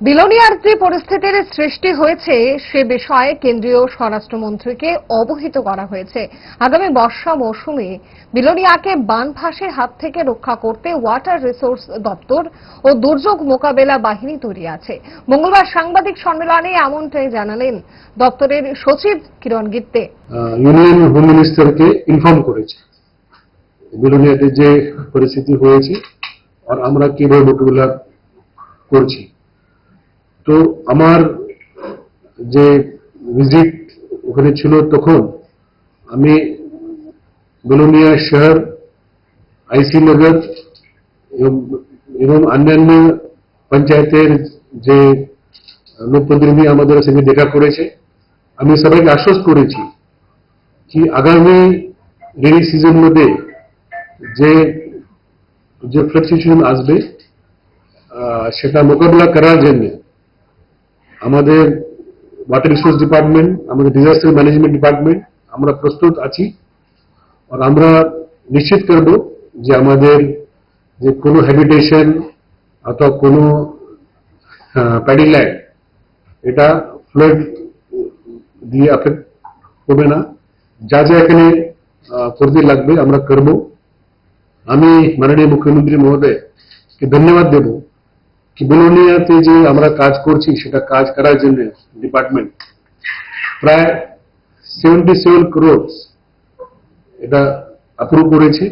Billionaire যে পরিস্থিতির সৃষ্টি হয়েছে সে বিষয়ে কেন্দ্রীয় স্বরাষ্ট্রমন্ত্রীকে অবহিত করা হয়েছে। আগামী বর্ষা মৌসুমে বিলোনিয়াকে বানফাঁসের হাত থেকে রক্ষা করতে ওয়াটার রিসোর্স দপ্তর ও দুর্যোগ মোকাবেলা বাহিনী তৈরি আছে। মঙ্গলবার সাংবাদিক সম্মেলনে এমনটাই জানালেন দপ্তরের সচিব কিরণ গিত্তে। ইউনিয়ন হোম মিনিস্টারকে ইনফর্ম করেছে। বিলোনিয়াতে যে পরিস্থিতি হয়েছে, আর আমরা কীভাবে মোকাবিলা করছি তো আমার যে ভিজিট ওখানে ছিল তখন, আমি বিলোনিয়া শহর আইসি নগর এবং- অন্যান্য পঞ্চায়েতের যে লোকপ্রতিনিধি আমাদের সঙ্গে দেখা করেছে। আমি সবাইকে আশ্বস্ত করেছি কি আগামী রেনি সিজন মধ্যে যে যে ফ্লাড সিচুয়েশন আসবে সেটা মোকাবিলা করার জন্য আমাদের ওয়াটার রিসোর্স ডিপার্টমেন্ট আমাদের ডিজাস্টার ম্যানেজমেন্ট ডিপার্টমেন্ট আমরা প্রস্তুত আছি। আর আমরা নিশ্চিত করব যে আমাদের যে কোনো হ্যাবিটেশন অথবা কোনো প্যাডি এটা ফ্লাড দিয়ে এফেক্ট হবে না। যা যা এখানে করতে লাগবে আমরা করব। আমি মাননীয় মুখ্যমন্ত্রী মহোদয়কে ধন্যবাদ দেব। বিলোনিয়াতে যে আমরা কাজ করছি, সেটা কাজ করার জন্য ডিপার্টমেন্ট প্রায় সেভেন্টি সেভেন ক্রোডস এটা অ্যাপ্রুভ করেছে।